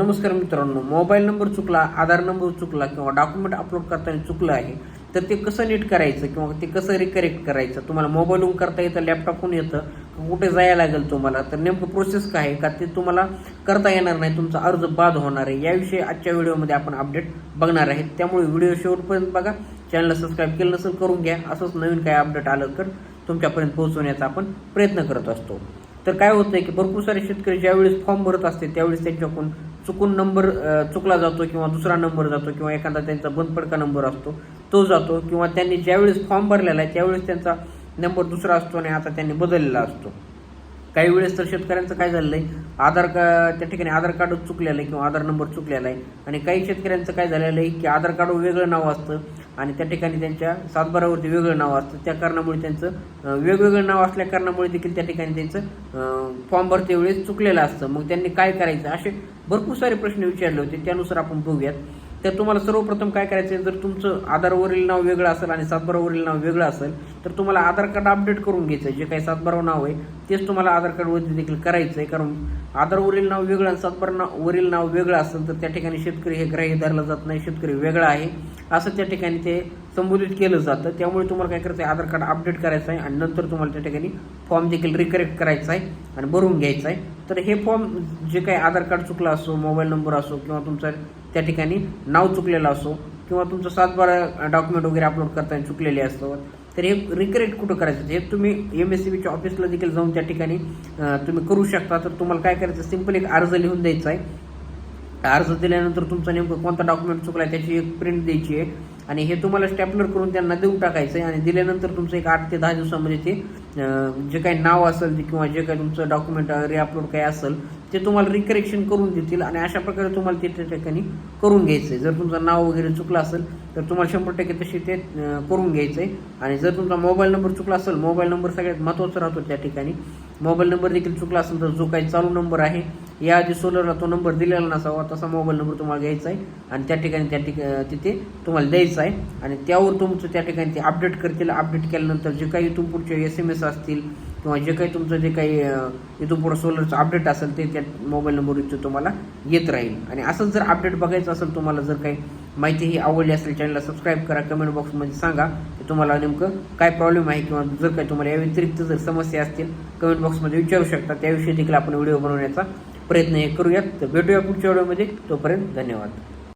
नमस्कार मित्रांनो mobile number चुकला आधार नंबर चुकला किंवा डॉक्युमेंट अपलोड करताना चुकलं आहे तर ते कसं नीट करायचं किंवा ते कसं रिकरेक्ट करायचं? तुम्हाला मोबाईलहून करता येतं लॅपटॉपहून येतं कुठे जायला लागेल तुम्हाला? तर नेमकं प्रोसेस काय आहे? का ते तुम्हाला करता येणार नाही तुमचा अर्ज बाद होणार आहे? याविषयी आजच्या व्हिडिओमध्ये आपण अपडेट बघणार आहे. त्यामुळे व्हिडिओ शेवटपर्यंत बघा. चॅनलला सबस्क्राईब केलं नसेल करून घ्या. असंच नवीन काय अपडेट आलं तर तुमच्यापर्यंत पोहोचवण्याचा आपण प्रयत्न करत असतो. तर काय होतं की भरपूर सारे शेतकरी ज्यावेळेस फॉर्म भरत असते त्यावेळेस त्यांच्याकडून चुकून नंबर चुकला जातो किंवा दुसरा नंबर जातो किंवा एखादा त्यांचा बंद पडका नंबर असतो तो जातो किंवा त्यांनी ज्यावेळेस फॉर्म भरलेला आहे त्यावेळेस त्यांचा नंबर दुसरा असतो आणि आता त्यांनी बदललेला असतो. काही वेळेस तर शेतकऱ्यांचं काय झालेलं आहे आधार का त्या ठिकाणी आधार कार्ड चुकलेलं आहे किंवा आधार नंबर चुकलेला आहे आणि काही शेतकऱ्यांचं काय झालेलं आहे की आधार कार्ड वेगळं नाव असतं आणि त्या ठिकाणी त्यांच्या सातबारावरती वेगळं नाव असतं. त्या कारणामुळे त्यांचं वेगवेगळं नाव असल्या कारणामुळे देखील त्या ठिकाणी त्यांचं फॉर्म भरते वेळेस चुकलेलं असतं. मग त्यांनी काय करायचं? असे भरपूर सारे प्रश्न विचारले होते. त्यानुसार आपण बघूयात. तर तुम्हाला सर्वप्रथम काय करायचं आहे जर तुमचं आधारवरील नाव वेगळं असेल आणि सातबारावरील नाव वेगळं असेल तर तुम्हाला आधार कार्ड अपडेट करून घ्यायचं आहे जे काही सातबाराव नाव आहे तेच तुम्हाला आधार कार्डवरती देखील करायचं आहे कारण आधारवरील नाव वेगळं आणि सातबार नाव वरील नाव वेगळं असेल तर त्या ठिकाणी शेतकरी हे ग्राह्य धरलं जात नाही शेतकरी वेगळा आहे. असं त्या ठिकाणी ते संबोधित केलं जातं. त्यामुळे तुम्हाला काय करायचं आहे आधार कार्ड अपडेट करायचं आहे आणि नंतर तुम्हाला त्या ठिकाणी फॉर्म देखील रिकरेक्ट करायचा आहे आणि भरून घ्यायचा आहे तर हे फॉर्म जे काही आधार कार्ड चुकला असो मोबाईल नंबर असो किंवा तुमचा त्या ठिकाणी नाव चुकलेलं असो किंवा तुमचं सातबारा डॉक्युमेंट वगैरे अपलोड करताना चुकलेले असतं तर हे रिक्रेट कुठं करायचं? हे तुम्ही एम एस सी बीच्या ऑफिसला देखील जाऊन त्या ठिकाणी तुम्ही करू शकता. तर तुम्हाला काय करायचं? सिंपल एक अर्ज लिहून द्यायचा आहे. अर्ज दिल्यानंतर तुमचा नेमकं कोणता डॉक्युमेंट चुकला आहे त्याची एक प्रिंट द्यायची आहे. आणि हे तुम्हाला स्टॅपलर करून त्यांना देऊन टाकायचं आहे. आणि दिल्यानंतर तुमचं एक आठ ते दहा दिवसामध्ये ते जे काही नाव असेल किंवा जे काही तुमचं डॉक्युमेंट रिअपलोड काही असेल ते तुम्हाला रिकरेक्शन करून देतील आणि अशा प्रकारे तुम्हाला ते त्या ठिकाणी करून घ्यायचं आहे जर तुमचं नाव वगैरे चुकलं असेल तर तुम्हाला शंभर टक्के तशी ते करून घ्यायचं आहे आणि जर तुमचा मोबाईल नंबर चुकला असेल मोबाईल नंबर सगळ्यात महत्त्वाचा राहतो त्या ठिकाणी. मोबाईल नंबर देखील चुकला असेल तर जो काही चालू नंबर आहे याआधी सोलरला तो नंबर दिलेला नसावा तसा मोबाईल नंबर तुम्हाला घ्यायचा आहे. आणि त्या ठिकाणी त्या ठिकाणी तिथे तुम्हाला द्यायचा आहे. आणि त्यावर तुमचं त्या ठिकाणी ते अपडेट करतील. अपडेट केल्यानंतर जे काही इथून पुढचे एस एम एस असतील किंवा जे काही तुमचं जे काही इथून पुढं सोलरचं अपडेट असेल ते त्या मोबाईल नंबरवरती तुम्हाला येत राहील. आणि असंच जर अपडेट बघायचं असेल तुम्हाला जर काही माहिती ही आवडली असेल चॅनलला सबस्क्राईब करा. कमेंट बॉक्समध्ये सांगा की तुम्हाला नेमकं काय प्रॉब्लेम आहे किंवा जर काही तुम्हाला या व्यतिरिक्त जर समस्या असतील कमेंट बॉक्समध्ये विचारू शकता. त्याविषयी देखील आपण व्हिडिओ बनवण्याचा प्रयत्न हे करूयात. तर भेटूया पुढच्या व्हिडिओमध्ये. तोपर्यंत धन्यवाद.